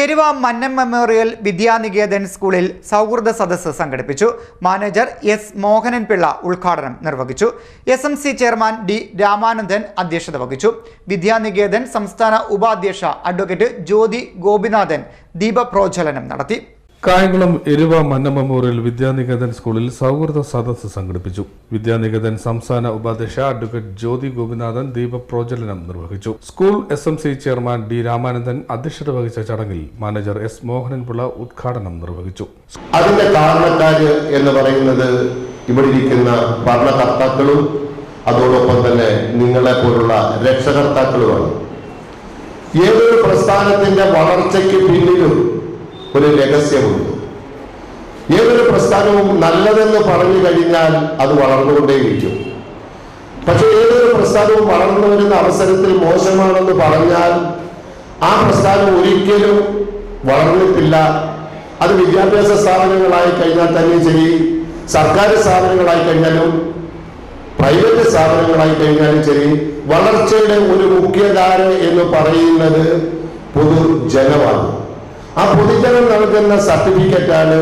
Eruva Mannam memorial Vidya Niketan സ്കൂളിൽ സൗഹൃദ സദസ്സ് സംഘടിപ്പിച്ചു. മാനേജർ എസ് മോഹനൻ പിള്ള ഉദ്ഘാടനം നിർവഹിച്ചു. S M C chairman D Ramanandan അധ്യക്ഷത വഹിച്ചു. വിദ്യാനികേതൻ സംസ്ഥാന ഉപാധ്യക്ഷ അഡ്വക്കേറ്റ് ജ്യോതി ഗോപിനാഥൻ ദീപപ്രോജ്വലനം നടത്തി. കായംകുളം എരുവ മന്ന മെമ്മോറിയൽ വിദ്യാനികേതൻ സ്കൂളിൽ സൗഹൃദ സദസ്സ് സംഘടിപ്പിച്ചു. വിദ്യാനികേതൻ സംസ്ഥാന ഉപാധ്യക്ഷ അഡ്വക്കേറ്റ് ജ്യോതി ഗോപിനാഥൻ ദീപപ്രോജ്വലനം നിർവഹിച്ചു. School S M C chairman D Ramanandan അധ്യക്ഷത വഹിച്ച ചടങ്ങിൽ മാനേജർ എസ് മോഹനൻപിള്ള ഉദ്ഘാടനം നിർവഹിച്ചു. അതിന്റെ കാരണക്കാര് എന്ന് പറയുന്നത് ഇവിടെ ഇരിക്കുന്ന ഭരണകർത്താക്കളും അതോടൊപ്പം തന്നെ നിങ്ങളെ പോലുള്ള രക്ഷകർത്താക്കളുമാണ്. ഏതൊരു പ്രസ്ഥാനത്തിന്റെ വളർച്ചയ്ക്ക് പിന്നിലും ഒരു രഹസ്യമുണ്ട്. ഏതൊരു പ്രസ്ഥാനവും നല്ലതെന്ന് പറഞ്ഞു കഴിഞ്ഞാൽ അത് വളർന്നുകൊണ്ടേയിരിക്കും. പക്ഷെ ഏതൊരു പ്രസ്ഥാനവും വളർന്നു വരുന്ന അവസരത്തിൽ മോശമാണെന്ന് പറഞ്ഞാൽ ആ പ്രസ്ഥാനം ഒരിക്കലും വളർന്നിട്ടില്ല. അത് വിദ്യാഭ്യാസ സ്ഥാപനങ്ങളായി കഴിഞ്ഞാൽ തന്നെ ശരി സർക്കാർ സ്ഥാപനങ്ങളായി കഴിഞ്ഞാലും പ്രൈവറ്റ് സ്ഥാപനങ്ങളായി കഴിഞ്ഞാലും ശരി വളർച്ചയുടെ ഒരു മുഖ്യധാര എന്ന് പറയുന്നത് പൊതുജനമാണ്. ആ പൊതുജനം നൽകുന്ന സർട്ടിഫിക്കറ്റാണ്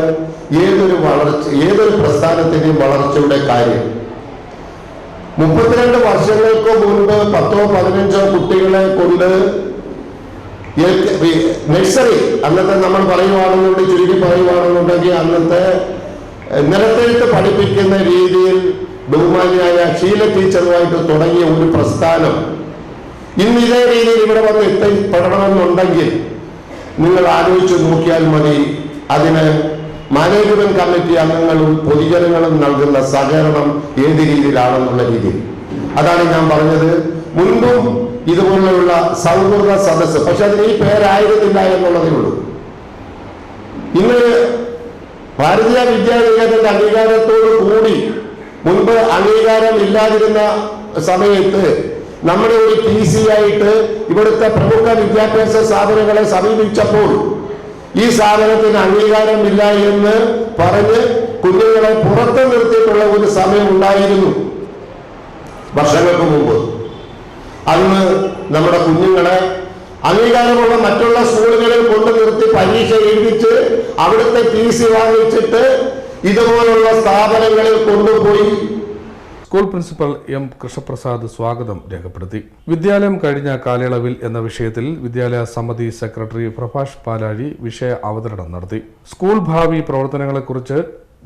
ഏതൊരു വളർച്ച ഏതൊരു പ്രസ്ഥാനത്തിന്റെയും വളർച്ചയുടെ കാര്യം. മുപ്പത്തിരണ്ട് വർഷങ്ങൾക്ക് മുൻപ് പത്തോ പതിനഞ്ചോ കുട്ടികളെ കൊണ്ട് നഴ്സറി അന്നത്തെ നമ്മൾ പറയുവാണെന്നുണ്ടെങ്കിൽ ചുരുക്കി പറയുവാണെന്നുണ്ടെങ്കിൽ അന്നത്തെ നിലത്തെഴുത്ത് പഠിപ്പിക്കുന്ന രീതിയിൽ ബഹുമാനിയായ ഷീല ടീച്ചറുമായിട്ട് തുടങ്ങിയ ഒരു പ്രസ്ഥാനം ഇന്ന് ഇതേ രീതിയിൽ ഇവിടെ വന്ന് എത്തിപ്പെടണമെന്നുണ്ടെങ്കിൽ നിങ്ങൾ ആലോചിച്ച് നോക്കിയാൽ മതി. അതിന് മാനേജ്മെന്റ് കമ്മിറ്റി അംഗങ്ങളും പൊതുജനങ്ങളും നൽകുന്ന സഹകരണം ഏത് രീതിയിലാണെന്നുള്ള രീതി അതാണ് ഞാൻ പറഞ്ഞത്. മുൻപും ഇതുപോലെയുള്ള സൗഹൃദ സദസ്സ് പക്ഷെ അതിന് ഈ പേരായിരുന്നില്ല എന്നുള്ളതേ ഉള്ളൂ. ഇന്ന് ഭാരതീയ വിദ്യാനികേതന്റെ അംഗീകാരത്തോടു കൂടി മുൻപ് അംഗീകാരം ഇല്ലാതിരുന്ന സമയത്ത് നമ്മുടെ ഒരു ടി സി ആയിട്ട് ഇവിടുത്തെ പ്രമുഖ വിദ്യാഭ്യാസ സ്ഥാപനങ്ങളെ സമീപിച്ചപ്പോൾ ഈ സ്ഥാപനത്തിന് അംഗീകാരമില്ല എന്ന് പറഞ്ഞ് കുഞ്ഞുങ്ങളെ പുറത്തു നിർത്തിയിട്ടുള്ള ഒരു സമയം ഉണ്ടായിരുന്നു വർഷങ്ങൾക്ക് മുമ്പ്. അന്ന് നമ്മുടെ കുഞ്ഞുങ്ങളെ അംഗീകാരമുള്ള മറ്റുള്ള സ്കൂളുകളിൽ കൊണ്ടു നിർത്തി പരീക്ഷ എഴുതിച്ച് അവിടുത്തെ ടി സി വാങ്ങിച്ചിട്ട് ഇതുപോലുള്ള സ്ഥാപനങ്ങളിൽ കൊണ്ടുപോയി സ്കൂൾ പ്രിൻസിപ്പൽ എം കൃഷ്ണപ്രസാദ് സ്വാഗതം രേഖപ്പെടുത്തി. വിദ്യാലയം കഴിഞ്ഞ കാലയളവിൽ എന്ന വിഷയത്തിൽ വിദ്യാലയ സമിതി സെക്രട്ടറി പ്രഭാഷ് പാലാഴി വിഷയ അവതരണം നടത്തി. സ്കൂൾ ഭാവി പ്രവർത്തനങ്ങളെക്കുറിച്ച്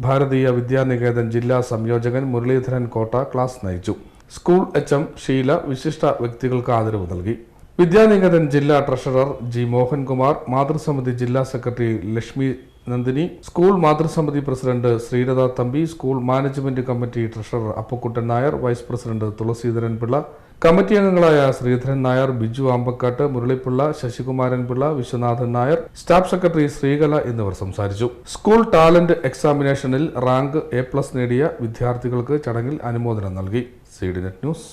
ഭാരതീയ വിദ്യാനികേതൻ ജില്ലാ സംയോജകൻ മുരളീധരൻ കോട്ട ക്ലാസ് നയിച്ചു. സ്കൂൾ എച്ച് എം ഷീല വിശിഷ്ട വ്യക്തികൾക്ക് ആദരവ് നൽകി. വിദ്യാനികേതൻ ജില്ലാ ട്രഷറർ ജി മോഹൻകുമാർ മാതൃസമിതി ജില്ലാ secretary Lakshmi Nandini. School മാതൃസമിതി president Sreelatha Thampi school management committee treasurer Appakuttan Nair vice president Thulaseedharan Pillai committee അംഗങ്ങളായ ശ്രീധരൻ നായർ ബിജു ആമ്പക്കാട്ട് മുരളിപ്പിള്ള ശശികുമാരൻ പിള്ള വിശ്വനാഥൻ നായർ സ്റ്റാഫ് സെക്രട്ടറി ശ്രീകല എന്നിവർ സംസാരിച്ചു. സ്കൂൾ ടാലന്റ് എക്സാമിനേഷനിൽ റാങ്ക് എ പ്ലസ് നേടിയ വിദ്യാർത്ഥികൾക്ക് ചടങ്ങിൽ അനുമോദനം നൽകി. C net news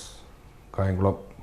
Kayamkulam.